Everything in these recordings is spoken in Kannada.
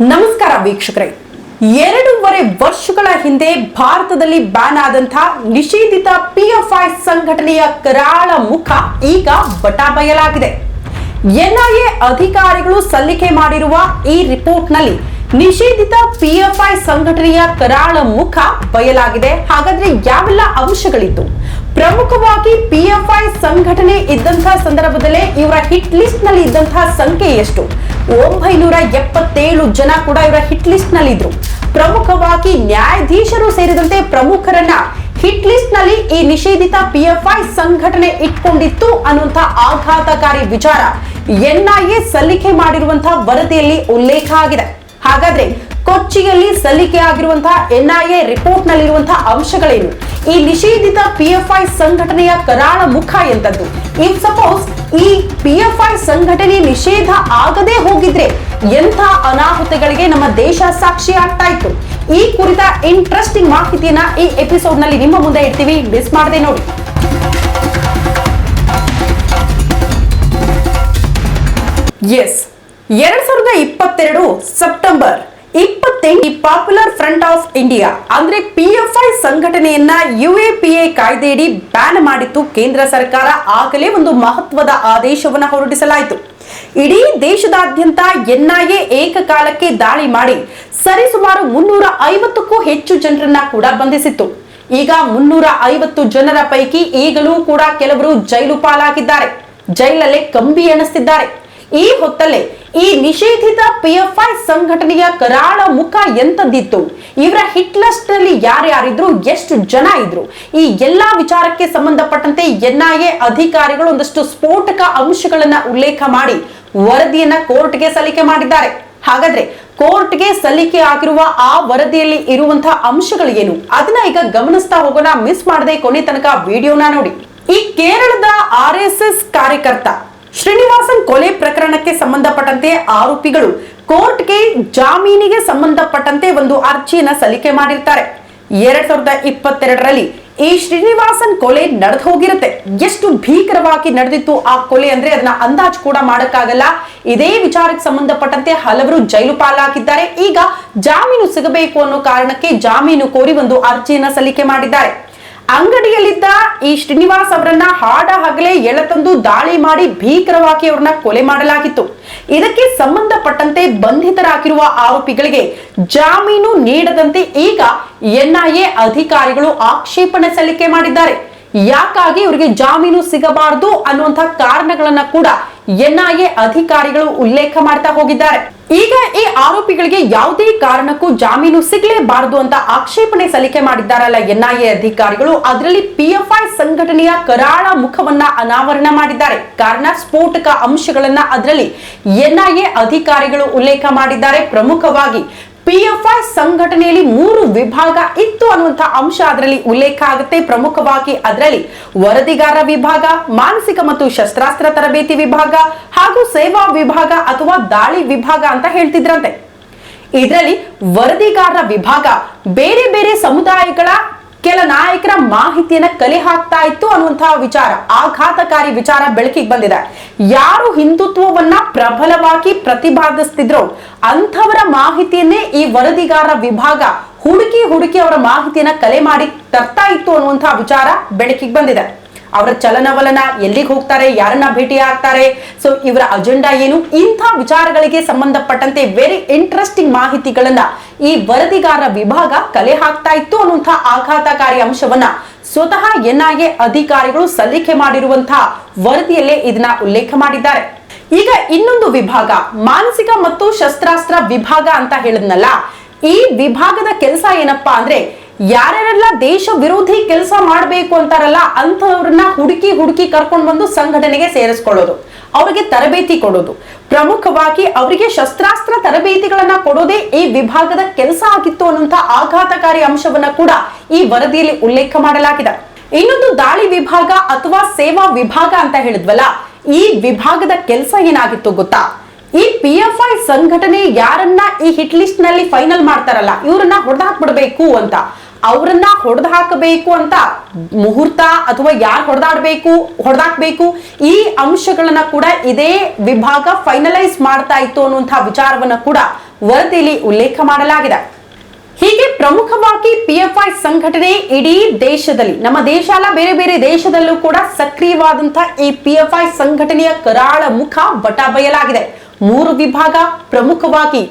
ನಮಸ್ಕಾರ ವೀಕ್ಷಕರೇ. ಎರಡೂವರೆ ವರ್ಷಗಳ ಹಿಂದೆ ಭಾರತದಲ್ಲಿ ಬ್ಯಾನ್ ಆದಂತಹ ನಿಷೇಧಿತ ಪಿಎಫ್ಐ ಸಂಘಟನೆಯ ಕರಾಳ ಮುಖ ಈಗ ಬಟಾ ಬಯಲಾಗಿದೆ. ಎನ್ಐಎ ಅಧಿಕಾರಿಗಳು ಸಲ್ಲಿಕೆ ಮಾಡಿರುವ ಈ ರಿಪೋರ್ಟ್ನಲ್ಲಿ ನಿಷೇಧಿತ ಪಿಎಫ್ಐ ಸಂಘಟನೆಯ ಕರಾಳ ಮುಖ ಬಯಲಾಗಿದೆ. ಹಾಗಾದ್ರೆ ಯಾವೆಲ್ಲ ಅಂಶಗಳಿತ್ತು ಪ್ರಮುಖವಾಗಿ ಪಿಎಫ್ಐ ಸಂಘಟನೆ ಇದ್ದಂತಹ ಸಂದರ್ಭದಲ್ಲೇ ಇವರ ಹಿಟ್ ಲಿಸ್ಟ್ನಲ್ಲಿ ಇದ್ದಂತಹ ಸಂಖ್ಯೆ ಎಷ್ಟು? ಒಂಬೈನೂರ ಎಪ್ಪತ್ತೇಳು ಜನ ಕೂಡ ಇವರ ಹಿಟ್ ಲಿಸ್ಟ್ನಲ್ಲಿ ಇದ್ರು ಪ್ರಮುಖವಾಗಿ ನ್ಯಾಯಾಧೀಶರು ಸೇರಿದಂತೆ ಪ್ರಮುಖರನ್ನ ಹಿಟ್ ಲಿಸ್ಟ್ನಲ್ಲಿ ಈ ನಿಷೇಧಿತ ಪಿಎಫ್ಐ ಸಂಘಟನೆ ಇಟ್ಕೊಂಡಿತ್ತು ಅನ್ನುವಂತ ಆಘಾತಕಾರಿ ವಿಚಾರ ಎನ್ಐಎ ಸಲ್ಲಿಕೆ ಮಾಡಿರುವಂತಹ ವರದಿಯಲ್ಲಿ ಉಲ್ಲೇಖ ಆಗಿದೆ. ಹಾಗಾದ್ರೆ ಕೊಚ್ಚಿಯಲ್ಲಿ ಸಲ್ಲಿಕೆ ಆಗಿರುವಂತಹ ಎನ್ಐಎ ರಿಪೋರ್ಟ್ ನಲ್ಲಿರುವಂತಹ ಅಂಶಗಳೇನು? ಈ ನಿಷೇಧಿತ ಪಿಎಫ್ಐ ಸಂಘಟನೆಯ ಕರಾಳ ಮುಖ ಎಂತದ್ದು? ಇಫ್ ಸಪೋಸ್ ಈ ಪಿಎಫ್ಐ ಸಂಘಟನೆ ನಿಷೇಧ ಆಗದೆ ಹೋಗಿದ್ರೆ ಎಂಥ ಅನಾಹುತಗಳಿಗೆ ನಮ್ಮ ದೇಶ ಸಾಕ್ಷಿ ಆಗ್ತಾ ಇತ್ತು? ಈ ಕುರಿತ ಇಂಟ್ರೆಸ್ಟಿಂಗ್ ಮಾಹಿತಿಯನ್ನ ಈ ಎಪಿಸೋಡ್ನಲ್ಲಿ ನಿಮ್ಮ ಮುಂದೆ ಇಡ್ತೀವಿ. ಮಿಸ್ ಮಾಡದೆ ನೋಡಿ. ಎಸ್ ಎರಡ್ ಸಾವಿರದ ಇಪ್ಪತ್ತೆರಡು ಸೆಪ್ಟೆಂಬರ್ ಇಪ್ಪತ್ತೆಂಟು ಪಾಪ್ಯುಲರ್ ಫ್ರಂಟ್ ಆಫ್ ಇಂಡಿಯಾ ಅಂದ್ರೆ ಪಿಎಫ್ಐ ಸಂಘಟನೆಯನ್ನ ಯುಎಪಿಎ ಕಾಯ್ದೆಯಡಿ ಬ್ಯಾನ್ ಮಾಡಿತ್ತು ಕೇಂದ್ರ ಸರ್ಕಾರ. ಆಗಲೇ ಒಂದು ಮಹತ್ವದ ಆದೇಶವನ್ನ ಹೊರಡಿಸಲಾಯಿತು. ಇಡೀ ದೇಶದಾದ್ಯಂತ ಎನ್ಐಎ ಏಕಕಾಲಕ್ಕೆ ದಾಳಿ ಮಾಡಿ ಸರಿಸುಮಾರು ಮುನ್ನೂರ ಐವತ್ತಕ್ಕೂ ಹೆಚ್ಚು ಜನರನ್ನ ಕೂಡ ಬಂಧಿಸಿತ್ತು. ಈಗ ಮುನ್ನೂರ ಐವತ್ತು ಜನರ ಪೈಕಿ ಈಗಲೂ ಕೂಡ ಕೆಲವರು ಜೈಲು ಪಾಲಾಗಿದ್ದಾರೆ. ಜೈಲಲ್ಲೇ ಕಂಬಿ ಎಣಿಸ್ತಿದ್ದಾರೆ. ಈ ಹೊತ್ತಲ್ಲೇ ಈ ನಿಷೇಧಿತ ಪಿಎಫ್ಐ ಸಂಘಟನೆಯ ಕರಾಳ ಮುಖ ಎಂತದ್ದಿತ್ತು ಇವರ ಹಿಟ್ ಲಿಸ್ಟ್ನಲ್ಲಿ ಯಾರ್ಯಾರಿದ್ರು? ಎಷ್ಟು ಜನ ಇದ್ರು? ಈ ಎಲ್ಲಾ ವಿಚಾರಕ್ಕೆ ಸಂಬಂಧಪಟ್ಟಂತೆ ಎನ್ಐಎ ಅಧಿಕಾರಿಗಳು ಒಂದಷ್ಟು ಸ್ಫೋಟಕ ಅಂಶಗಳನ್ನ ಉಲ್ಲೇಖ ಮಾಡಿ ವರದಿಯನ್ನ ಕೋರ್ಟ್ಗೆ ಸಲ್ಲಿಕೆ ಮಾಡಿದ್ದಾರೆ. ಹಾಗಾದ್ರೆ ಕೋರ್ಟ್ಗೆ ಸಲ್ಲಿಕೆ ಆಗಿರುವ ಆ ವರದಿಯಲ್ಲಿ ಇರುವಂತಹ ಅಂಶಗಳು ಏನು ಅದನ್ನ ಈಗ ಗಮನಿಸ್ತಾ ಹೋಗೋಣ ಮಿಸ್ ಮಾಡದೆ ಕೊನೆ ತನಕ ವಿಡಿಯೋನ ನೋಡಿ. ಈ ಕೇರಳದ ಆರ್ ಎಸ್ ಎಸ್ ಕಾರ್ಯಕರ್ತ ಶ್ರೀನಿವಾಸನ್ ಕೊಲೆ ಪ್ರಕರಣಕ್ಕೆ ಸಂಬಂಧಪಟ್ಟಂತೆ ಆರೋಪಿಗಳು ಕೋರ್ಟ್ಗೆ ಜಾಮೀನಿಗೆ ಸಂಬಂಧಪಟ್ಟಂತೆ ಒಂದು ಅರ್ಜಿಯನ್ನ ಸಲ್ಲಿಕೆ ಮಾಡಿರ್ತಾರೆ. ಎರಡ್ ಸಾವಿರದ ಇಪ್ಪತ್ತೆರಡರಲ್ಲಿ ಈ ಶ್ರೀನಿವಾಸನ್ ಕೊಲೆ ನಡೆದು ಹೋಗಿರುತ್ತೆ. ಎಷ್ಟು ಭೀಕರವಾಗಿ ನಡೆದಿತ್ತು ಆ ಕೊಲೆ ಅಂದ್ರೆ ಅದನ್ನ ಅಂದಾಜು ಕೂಡ ಮಾಡಕ್ಕಾಗಲ್ಲ. ಇದೇ ವಿಚಾರಕ್ಕೆ ಸಂಬಂಧಪಟ್ಟಂತೆ ಹಲವರು ಜೈಲು ಪಾಲಾಗಿದ್ದಾರೆ. ಈಗ ಜಾಮೀನು ಸಿಗಬೇಕು ಅನ್ನೋ ಕಾರಣಕ್ಕೆ ಜಾಮೀನು ಕೋರಿ ಒಂದು ಅರ್ಜಿಯನ್ನ ಸಲ್ಲಿಕೆ ಮಾಡಿದ್ದಾರೆ. ಅಂಗಡಿಯಲ್ಲಿದ್ದ ಈ ಶ್ರೀನಿವಾಸ್ ಅವರನ್ನ ಹಾಡ ಹಗಲೇ ಎಳೆತಂದು ದಾಳಿ ಮಾಡಿ ಭೀಕರವಾಗಿ ಅವರನ್ನ ಕೊಲೆ ಮಾಡಲಾಗಿತ್ತು. ಇದಕ್ಕೆ ಸಂಬಂಧಪಟ್ಟಂತೆ ಬಂಧಿತರಾಗಿರುವ ಆರೋಪಿಗಳಿಗೆ ಜಾಮೀನು ನೀಡದಂತೆ ಈಗ ಎನ್ಐಎ ಅಧಿಕಾರಿಗಳು ಆಕ್ಷೇಪಣೆ ಸಲ್ಲಿಕೆ ಮಾಡಿದ್ದಾರೆ. ಯಾಕಾಗಿ ಇವರಿಗೆ ಜಾಮೀನು ಸಿಗಬಾರದು ಅನ್ನುವಂತಹ ಕಾರಣಗಳನ್ನ ಕೂಡ ಎನ್ಐಎ ಅಧಿಕಾರಿಗಳು ಉಲ್ಲೇಖ ಮಾಡ್ತಾ ಹೋಗಿದ್ದಾರೆ. ಈಗ ಈ ಆರೋಪಿಗಳಿಗೆ ಯಾವುದೇ ಕಾರಣಕ್ಕೂ ಜಾಮೀನು ಸಿಗಲೇಬಾರದು ಅಂತ ಆಕ್ಷೇಪಣೆ ಸಲ್ಲಿಕೆ ಮಾಡಿದ್ದಾರಲ್ಲ ಎನ್ಐಎ ಅಧಿಕಾರಿಗಳು. ಅದರಲ್ಲಿ ಪಿಎಫ್ಐ ಸಂಘಟನೆಯ ಕರಾಳ ಮುಖವನ್ನ ಅನಾವರಣ ಮಾಡಿದ್ದಾರೆ. ಕಾರಣ ಸ್ಫೋಟಕ ಅಂಶಗಳನ್ನ ಅದರಲ್ಲಿ ಎನ್ಐಎ ಅಧಿಕಾರಿಗಳು ಉಲ್ಲೇಖ ಮಾಡಿದ್ದಾರೆ. ಪ್ರಮುಖವಾಗಿ ಪಿಎಫ್ಐ ಸಂಘಟನೆಯಲ್ಲಿ ಮೂರು ವಿಭಾಗ ಇತ್ತು ಅನ್ನುವಂತಹ ಅಂಶ ಅದರಲ್ಲಿ ಉಲ್ಲೇಖ ಆಗುತ್ತೆ. ಪ್ರಮುಖವಾಗಿ ಅದರಲ್ಲಿ ವರದಿಗಾರ ವಿಭಾಗ, ಮಾನಸಿಕ ಮತ್ತು ಶಸ್ತ್ರಾಸ್ತ್ರ ತರಬೇತಿ ವಿಭಾಗ ಹಾಗೂ ಸೇವಾ ವಿಭಾಗ ಅಥವಾ ದಾಳಿ ವಿಭಾಗ ಅಂತ ಹೇಳ್ತಿದ್ರಂತೆ. ಇದರಲ್ಲಿ ವರದಿಗಾರರ ವಿಭಾಗ ಬೇರೆ ಬೇರೆ ಸಮುದಾಯಗಳ ಕೆಲ ನಾಯಕರ ಮಾಹಿತಿಯನ್ನ ಕಲೆ ಹಾಕ್ತಾ ಇತ್ತು ಅನ್ನುವಂತಹ ವಿಚಾರ, ಆಘಾತಕಾರಿ ವಿಚಾರ ಬೆಳಕಿಗೆ ಬಂದಿದೆ. ಯಾರು ಹಿಂದುತ್ವವನ್ನ ಪ್ರಬಲವಾಗಿ ಪ್ರತಿಪಾದಿಸ್ತಿದ್ರು ಅಂಥವರ ಮಾಹಿತಿಯನ್ನೇ ಈ ವರದಿಗಾರ ವಿಭಾಗ ಹುಡುಕಿ ಹುಡುಕಿ ಅವರ ಮಾಹಿತಿಯನ್ನ ಕಲೆ ಮಾಡಿ ತರ್ತಾ ಇತ್ತು ಅನ್ನುವಂತಹ ವಿಚಾರ ಬೆಳಕಿಗೆ ಬಂದಿದೆ. ಅವರ ಚಲನವಲನ ಎಲ್ಲಿಗೆ ಹೋಗ್ತಾರೆ, ಯಾರನ್ನ ಭೇಟಿ ಆಗ್ತಾರೆ? ಸೊ ಇವರ ಅಜೆಂಡಾ ಏನು? ಇಂಥ ವಿಚಾರಗಳಿಗೆ ಸಂಬಂಧಪಟ್ಟಂತೆ ವೆರಿ ಇಂಟ್ರೆಸ್ಟಿಂಗ್ ಮಾಹಿತಿಗಳನ್ನ ಈ ವರದಿಗಾರ ವಿಭಾಗ ಕಲೆ ಹಾಕ್ತಾ ಇತ್ತು ಅನ್ನುವಂಥ ಆಘಾತಕಾರಿ ಅಂಶವನ್ನ ಸ್ವತಃ ಎನ್ಐಎ ಅಧಿಕಾರಿಗಳು ಸಲ್ಲಿಕೆ ಮಾಡಿರುವಂತಹ ವರದಿಯಲ್ಲೇ ಇದನ್ನ ಉಲ್ಲೇಖ ಮಾಡಿದ್ದಾರೆ. ಈಗ ಇನ್ನೊಂದು ವಿಭಾಗ, ಮಾನಸಿಕ ಮತ್ತು ಶಸ್ತ್ರಾಸ್ತ್ರ ವಿಭಾಗ ಅಂತ ಹೇಳಿದ್ನಲ್ಲ, ಈ ವಿಭಾಗದ ಕೆಲಸ ಏನಪ್ಪಾ ಅಂದ್ರೆ ಯಾರ್ಯಾರೆಲ್ಲ ದೇಶ ವಿರೋಧಿ ಕೆಲಸ ಮಾಡಬೇಕು ಅಂತಾರಲ್ಲ ಅಂಥವ್ರನ್ನ ಹುಡುಕಿ ಹುಡುಕಿ ಕರ್ಕೊಂಡು ಬಂದು ಸಂಘಟನೆಗೆ ಸೇರಿಸ್ಕೊಳ್ಳೋದು, ಅವರಿಗೆ ತರಬೇತಿ ಕೊಡೋದು. ಪ್ರಮುಖವಾಗಿ ಅವರಿಗೆ ಶಸ್ತ್ರಾಸ್ತ್ರ ತರಬೇತಿಗಳನ್ನ ಕೊಡೋದೇ ಈ ವಿಭಾಗದ ಕೆಲಸ ಆಗಿತ್ತು ಅನ್ನುವಂತ ಆಘಾತಕಾರಿ ಅಂಶವನ್ನ ಕೂಡ ಈ ವರದಿಯಲ್ಲಿ ಉಲ್ಲೇಖ ಮಾಡಲಾಗಿದೆ. ಇನ್ನೊಂದು ದಾಳಿ ವಿಭಾಗ ಅಥವಾ ಸೇವಾ ವಿಭಾಗ ಅಂತ ಹೇಳಿದ್ವಲ್ಲ, ಈ ವಿಭಾಗದ ಕೆಲಸ ಏನಾಗಿತ್ತು ಗೊತ್ತಾ? ಈ ಪಿ ಎಫ್ ಐ ಸಂಘಟನೆ ಯಾರನ್ನ ಈ ಹಿಟ್ ಲಿಸ್ಟ್ನಲ್ಲಿ ಫೈನಲ್ ಮಾಡ್ತಾರಲ್ಲ, ಇವರನ್ನ ಹೊಡೆದಾಕ್ಬಿಡ್ಬೇಕು ಅಂತ. ಅವರನ್ನ ಹೊಡೆದು ಹಾಕಬೇಕು ಅಂತ ಮುಹೂರ್ತ ಅಥವಾ ಯಾರು ಹೊಡೆದಾಡಬೇಕು, ಹೊಡೆದಾಕ್ಬೇಕು, ಈ ಅಂಶಗಳನ್ನ ಕೂಡ ಇದೇ ವಿಭಾಗ ಫೈನಲೈಸ್ ಮಾಡ್ತಾ ಇತ್ತು ಅನ್ನುವಂತಹ ವಿಚಾರವನ್ನ ಕೂಡ ವರದಿಯಲ್ಲಿ ಉಲ್ಲೇಖ ಮಾಡಲಾಗಿದೆ. ಹೀಗೆ ಪ್ರಮುಖವಾಗಿ ಪಿಎಫ್ಐ ಸಂಘಟನೆ ಇಡೀ ದೇಶದಲ್ಲಿ, ನಮ್ಮ ದೇಶ ಅಲ್ಲ ಬೇರೆ ಬೇರೆ ದೇಶದಲ್ಲೂ ಕೂಡ ಸಕ್ರಿಯವಾದಂತಹ ಈ ಪಿಎಫ್ಐ ಸಂಘಟನೆಯ ಕರಾಳ ಮುಖ ಬಟಾ ಬಯಲಾಗಿದೆ. ಮೂರು ವಿಭಾಗ ಪ್ರಮುಖವಾಗಿ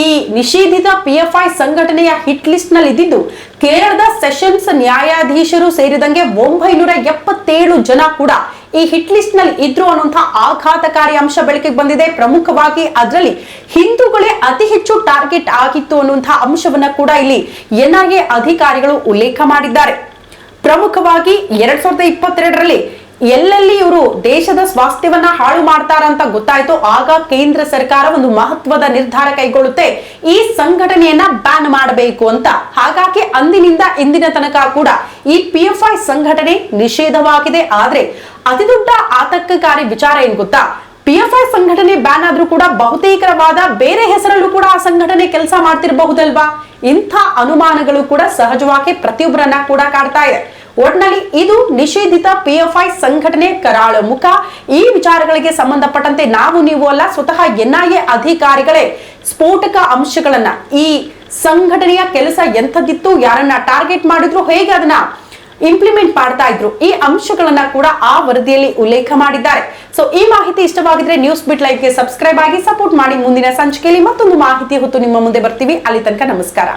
ಈ ನಿಷೇಧಿತ ಪಿಎಫ್ಐ ಸಂಘಟನೆಯ ಹಿಟ್ ಲಿಸ್ಟ್ನಲ್ಲಿ ಇದ್ದಿದ್ದು ಕೇರಳದ ಸೆಷನ್ಸ್ ನ್ಯಾಯಾಧೀಶರು ಸೇರಿದಂಗೆ ಒಂಬೈನೂರ ಎಪ್ಪತ್ತೇಳು ಜನ ಕೂಡ ಈ ಹಿಟ್ ಲಿಸ್ಟ್ನಲ್ಲಿ ಇದ್ರು ಅನ್ನುವಂತಹ ಆಘಾತಕಾರಿ ಅಂಶ ಬೆಳಕಿಗೆ ಬಂದಿದೆ. ಪ್ರಮುಖವಾಗಿ ಅದರಲ್ಲಿ ಹಿಂದೂಗಳೇ ಅತಿ ಹೆಚ್ಚು ಟಾರ್ಗೆಟ್ ಆಗಿತ್ತು ಅನ್ನುವಂತಹ ಅಂಶವನ್ನ ಕೂಡ ಇಲ್ಲಿ ಎನ್ಐಎ ಅಧಿಕಾರಿಗಳು ಉಲ್ಲೇಖ ಮಾಡಿದ್ದಾರೆ. ಪ್ರಮುಖವಾಗಿ ಎರಡ್ ಸಾವಿರದ ಇಪ್ಪತ್ತೆರಡರಲ್ಲಿ ಎಲ್ಲೆಲ್ಲಿ ಇವರು ದೇಶದ ಸ್ವಾಸ್ಥ್ಯವನ್ನ ಹಾಳು ಮಾಡ್ತಾರಂತ ಗೊತ್ತಾಯ್ತು ಆಗ ಕೇಂದ್ರ ಸರ್ಕಾರ ಒಂದು ಮಹತ್ವದ ನಿರ್ಧಾರ ಕೈಗೊಳ್ಳುತ್ತೆ. ಈ ಸಂಘಟನೆಯನ್ನ ಬ್ಯಾನ್ ಮಾಡಬೇಕು ಅಂತ. ಹಾಗಾಗಿ ಅಂದಿನಿಂದ ಇಂದಿನ ತನಕ ಕೂಡ ಈ ಪಿ ಎಫ್ ಐ ಸಂಘಟನೆ ನಿಷೇಧವಾಗಿದೆ. ಆದ್ರೆ ಅತಿ ದೊಡ್ಡ ಆತಂಕಕಾರಿ ವಿಚಾರ ಏನ್ ಗೊತ್ತಾ? ಪಿ ಎಫ್ ಐ ಸಂಘಟನೆ ಬ್ಯಾನ್ ಆದ್ರೂ ಕೂಡ ಬಹುತೇಕರವಾದ ಬೇರೆ ಹೆಸರಲ್ಲೂ ಕೂಡ ಆ ಸಂಘಟನೆ ಕೆಲಸ ಮಾಡ್ತಿರಬಹುದಲ್ವಾ? ಇಂಥ ಅನುಮಾನಗಳು ಕೂಡ ಸಹಜವಾಗಿ ಪ್ರತಿಯೊಬ್ಬರನ್ನ ಕೂಡ ಕಾಡ್ತಾ ಇದೆ. ಒಟ್ನಲ್ಲಿ ಇದು ನಿಷೇಧಿತ ಪಿಎಫ್ಐ ಸಂಘಟನೆ ಕರಾಳ ಮುಖ. ಈ ವಿಚಾರಗಳಿಗೆ ಸಂಬಂಧಪಟ್ಟಂತೆ ನಾವು ನೀವು ಅಲ್ಲ, ಸ್ವತಃ ಎನ್ಐಎ ಅಧಿಕಾರಿಗಳೇ ಸ್ಫೋಟಕ ಅಂಶಗಳನ್ನ, ಈ ಸಂಘಟನೆಯ ಕೆಲಸ ಎಂಥದ್ದಿತ್ತು, ಯಾರನ್ನ ಟಾರ್ಗೆಟ್ ಮಾಡಿದ್ರು, ಹೇಗೆ ಅದನ್ನ ಇಂಪ್ಲಿಮೆಂಟ್ ಮಾಡ್ತಾ ಇದ್ರು, ಈ ಅಂಶಗಳನ್ನ ಕೂಡ ಆ ವರದಿಯಲ್ಲಿ ಉಲ್ಲೇಖ ಮಾಡಿದ್ದಾರೆ. ಸೊ ಈ ಮಾಹಿತಿ ಇಷ್ಟವಾಗಿದ್ರೆ ನ್ಯೂಸ್ ಬಿಟ್ ಲೈವ್ಗೆ ಸಬ್ಸ್ಕ್ರೈಬ್ ಆಗಿ ಸಪೋರ್ಟ್ ಮಾಡಿ ಮುಂದಿನ ಸಂಚಿಕೆಯಲ್ಲಿ ಮತ್ತೊಂದು ಮಾಹಿತಿ ಹೊತ್ತು ನಿಮ್ಮ ಮುಂದೆ ಬರ್ತೀವಿ. ಅಲ್ಲಿ ತನಕ ನಮಸ್ಕಾರ.